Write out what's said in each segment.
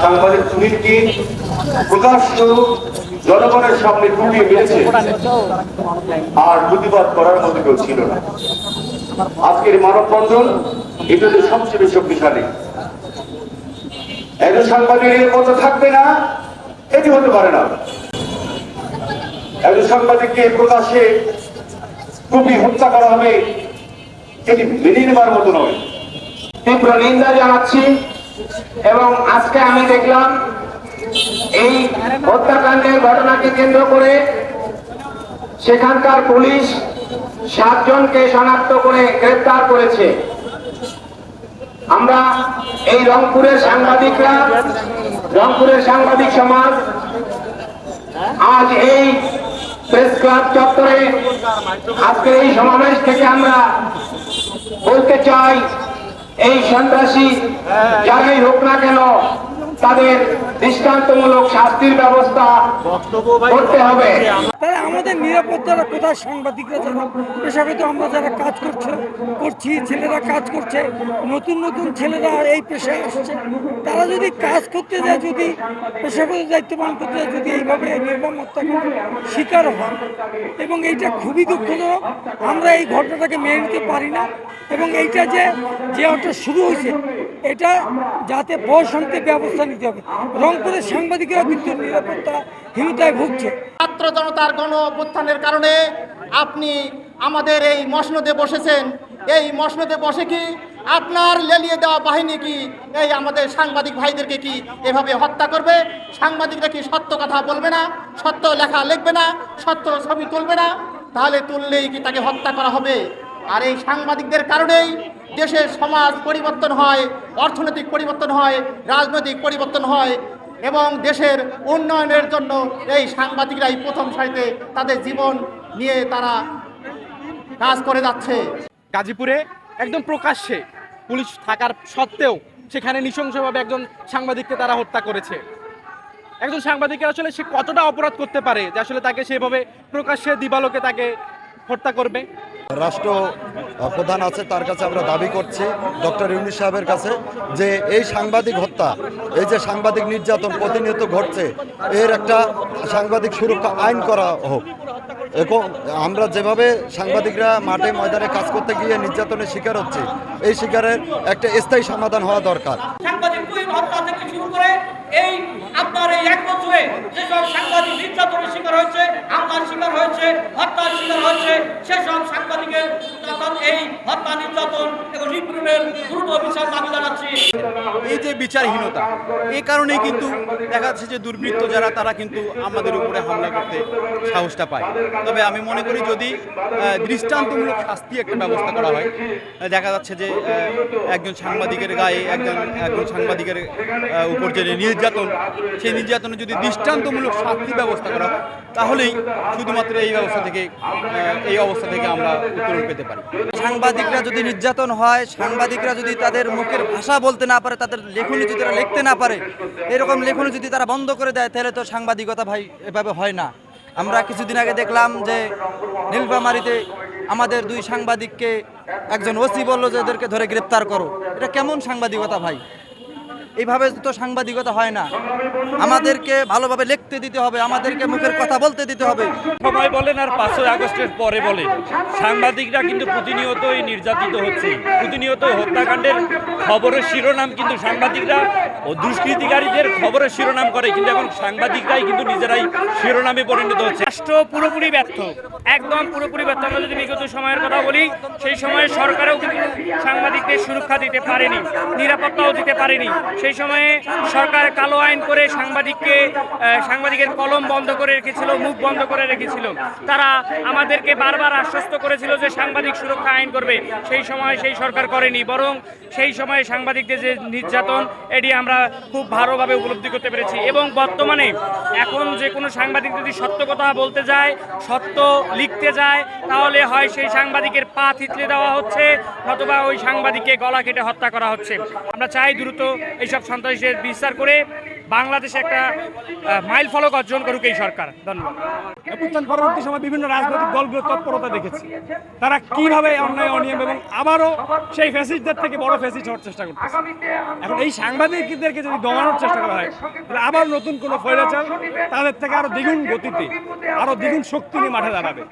সাংবাদিক সুনীলকে প্রকাশ্য জনগণের সামনে ফুটিয়ে গেছে আর প্রতিবাদ করার মতো কেউ ছিল না। আজকের মানববন্ধন, এটাতে সবচেয়ে বেশি শক্তিশালী। একজন সাংবাদিকের মতো থাকবে না, এটি হতে পারে না। একজন সাংবাদিককে প্রকাশে কুপি হত্যা করা হবে, এটি মেনে নেবার মতো নয়। তীব্র নিন্দা জানাচ্ছি। এবং আজকে আমি দেখলাম এই হত্যাকাণ্ডের ঘটনাকে কেন্দ্র করে সেখানকার পুলিশ সাতজনকে শনাক্ত করে গ্রেপ্তার করেছে। আমরা এই রংপুরের সাংবাদিকরা, রংপুরের সাংবাদিক সমাজ, আজ এই প্রেস ক্লাব চত্বরে আজকের এই সমাবেশ থেকে আমরা বলতে চাই এই সন্ত্রাসী যারাই হোক না কেন তাদের দৃষ্টান্তমূলক শাস্তির ব্যবস্থা করতে হবে। তাহলে আমাদের নিরাপত্তাটা কোথায়? সাংবাদিকরা যারা পেশাগত আমরা যারা কাজ করছে করছি ছেলেরা কাজ করছে নতুন নতুন ছেলেরা এই পেশায় আসছে তারা যদি কাজ করতে যায় যদি পেশাগত দায়িত্ব পালন করতে যায় যদি এইভাবে নির্মম হত্যাকাণ্ডের শিকার হয় এবং এইটা খুবই দুঃখজনক আমরা এই ঘটনাটাকে মেনে নিতে পারি না। এবং এইটা যে যে ওটা শুরু হয়েছে, এটা যাতে বয়সন্তে ব্যবস্থা নিতে হবে। রংপুরের সাংবাদিকেরা কিন্তু নিরাপত্তাহীনতায় ভুগছে। ছাত্র জনতার গণ অভ্যুত্থানের কারণে আপনি আমাদের এই মসনদে বসেছেন। এই মসনদে বসে কি আপনার লেলিয়ে দেওয়া বাহিনী কি, এই আমাদের সাংবাদিক ভাইদেরকে কি এভাবে হত্যা করবে? সাংবাদিকরা কি সত্য কথা বলবে না? সত্য লেখা লিখবে না? সত্য ছবি তুলবে না? তাহলে তুললেই কি তাকে হত্যা করা হবে? আর এই সাংবাদিকদের কারণেই দেশের সমাজ পরিবর্তন হয়, অর্থনৈতিক পরিবর্তন হয়, রাজনৈতিক পরিবর্তন হয় এবং দেশের উন্নয়নের জন্য এই সাংবাদিকরাই প্রথম সারিতে তাদের জীবন নিয়ে তারা কাজ করে যাচ্ছে। গাজীপুরে একদম প্রকাশ্যে পুলিশ থাকার সত্ত্বেও সেখানে নৃশংসভাবে একজন সাংবাদিককে তারা হত্যা করেছে। একজন সাংবাদিকের আসলে সে কতটা অপরাধ করতে পারে যে আসলে তাকে সেভাবে প্রকাশ্যে দিবালোকে তাকে হত্যা করবে? রাষ্ট্র প্রধান আছে, তার কাছে আমরা দাবি করছি ডক্টর ইউনিস সাহেবের কাছে যে এই সাংবাদিক হত্যা, এই যে সাংবাদিক নির্যাতন প্রতিনিয়ত ঘটছে, এর একটা সাংবাদিক সুরক্ষা আইন করা হোক। এবং আমরা যেভাবে সাংবাদিকরা মাঠে ময়দানে কাজ করতে গিয়ে নির্যাতনের শিকার হচ্ছে, এই শিকারের একটা স্থায়ী সমাধান হওয়া দরকার। শিকার হয়েছে, হত্যার শিকার সেসব সাংবাদিকের এই হত্যা নির্যাতন এবং দ্রুত বিচার দাবি জানাচ্ছি। এই যে বিচারহীনতা এই কারণেই কিন্তু দেখা যাচ্ছে যে দুর্বৃত্ত যারা, তারা কিন্তু আমাদের উপরে হামলা করতে সাহসটা পায়। তবে আমি মনে করি যদি দৃষ্টান্তমূলক শাস্তি একটা ব্যবস্থা করা হয় দেখা যাচ্ছে যে একজন সাংবাদিকের গায়ে একজন একজন সাংবাদিকের উপর যে নির্যাতন, সেই নির্যাতনে যদি দৃষ্টান্তমূলক শাস্তি ব্যবস্থা করা তাহলেই শুধুমাত্র এই ব্যবস্থা থেকে এই অবস্থা থেকে আমরা উত্তরণ পেতে পারি। সাংবাদিকরা যদি নির্যাতন হয় সাংবাদিকরা যদি তাদের মুখের ভাষা বলতে না পারে, তাদের লেখনী যদি তারা লিখতে না পারে, এরকম লেখনী যদি তারা বন্ধ করে দেয়, তাহলে তো সাংবাদিকতা ভাই এভাবে হয় না। আমরা কিছুদিন আগে দেখলাম যে নীলফামারিতে আমাদের দুই সাংবাদিককে একজন ওসি বলল যে, এদেরকে ধরে গ্রেপ্তার করো। এটা কেমন সাংবাদিকতা ভাই? এইভাবে তো সাংবাদিকতা হয় না। আমাদেরকে ভালোভাবে লিখতে দিতে হবে আমাদেরকে মুখের কথা বলতে দিতে হবে। সময় বলেন আর পাঁচই আগস্টের পরে বলেন সাংবাদিকরা কিন্তু প্রতিনিয়তই নির্যাতিত হচ্ছে। প্রতিনিয়ত হত্যাকাণ্ডের খবরের শিরোনাম কিন্তু সাংবাদিকরা ও দুষ্কৃতিকারীদের খবরের শিরোনাম করে। কিন্তু এখন সাংবাদিকরাই কিন্তু নিজেরাই শিরোনামে পরিণত হচ্ছে। রাষ্ট্র পুরোপুরি ব্যর্থ। একদম পুরোপুরি ব্যর্থ। আমরা যদি বিগত সময়ের কথা বলি সেই সময়ে সরকারও কিন্তু সাংবাদিকদের সুরক্ষা দিতে পারেনি নিরাপত্তাও দিতে পারেনি। সেই সময়ে সরকার কালো আইন করে সাংবাদিককে সাংবাদিকের কলম বন্ধ করে রেখেছিল, মুখ বন্ধ করে রেখেছিল। তারা আমাদেরকে বারবার আশ্বস্ত করেছিল যে সাংবাদিক সুরক্ষা আইন করবে। সেই সময় সেই সরকার করেনি, বরং সেই সময়ে সাংবাদিকদের যে নির্যাতন, এটি আমরা খুব ভালোভাবে উপলব্ধি করতে পেরেছি। এবং বর্তমানে এখন যে কোনো সাংবাদিক যদি সত্য কথা বলতে যায়, সত্য লিখতে যায়, তাহলে হয় সেই সাংবাদিকের পা থিতলে দেওয়া হচ্ছে অথবা ওই সাংবাদিককে গলা কেটে হত্যা করা হচ্ছে। আমরা চাই দ্রুত এইসব সন্ত্রাসীদের বিচার করে বাংলাদেশে একটা মাইল ফলক অর্জন করুক এই সরকার। ধন্যবাদ। অভ্যুত্থান পরবর্তী সময় বিভিন্ন রাজনৈতিক দলগুলো তৎপরতা দেখেছি। তারা কীভাবে অন্যায়, অনিয়ম এবং আবারও সেই ফ্যাসিস্টদের থেকে বড় ফ্যাসিস্ট হওয়ার চেষ্টা করতেছে। এখন এই সাংবাদিকদেরকে যদি দমানোর চেষ্টা করা হয়, তাহলে আবার নতুন কোনো ফৈরাচার তাদের থেকে আরও দ্বিগুণ গতিতে, আরও দ্বিগুণ শক্তি নিয়ে মাঠে দাঁড়াবে।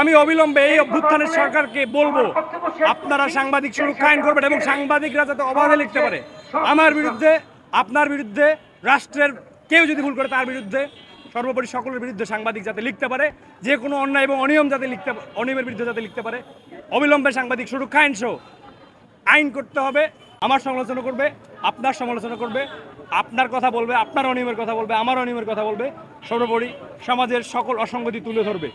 আমি অবিলম্বে এই অভ্যুত্থানের সরকারকে বলব, আপনারা সাংবাদিক সুরক্ষা আইন করবেন এবং সাংবাদিকরা যাতে অবাধে লিখতে পারে। আমার বিরুদ্ধে আপনার বিরুদ্ধে, রাষ্ট্রের কেউ যদি ভুল করে তার বিরুদ্ধে, সর্বোপরি সকলের বিরুদ্ধে সাংবাদিক যাতে লিখতে পারে, যে কোনো অন্যায় এবং অনিয়ম যাতে লিখতে অনিয়মের বিরুদ্ধে যাতে লিখতে পারে, অবিলম্বে সাংবাদিক সুরক্ষা আইন সহ আইন করতে হবে, আমার সমালোচনা করবে, আপনার সমালোচনা করবে, আপনার কথা বলবে, আপনার অনিয়মের কথা বলবে, আমার অনিয়মের কথা বলবে, সর্বোপরি সমাজের সকল অসঙ্গতি তুলে ধরবে।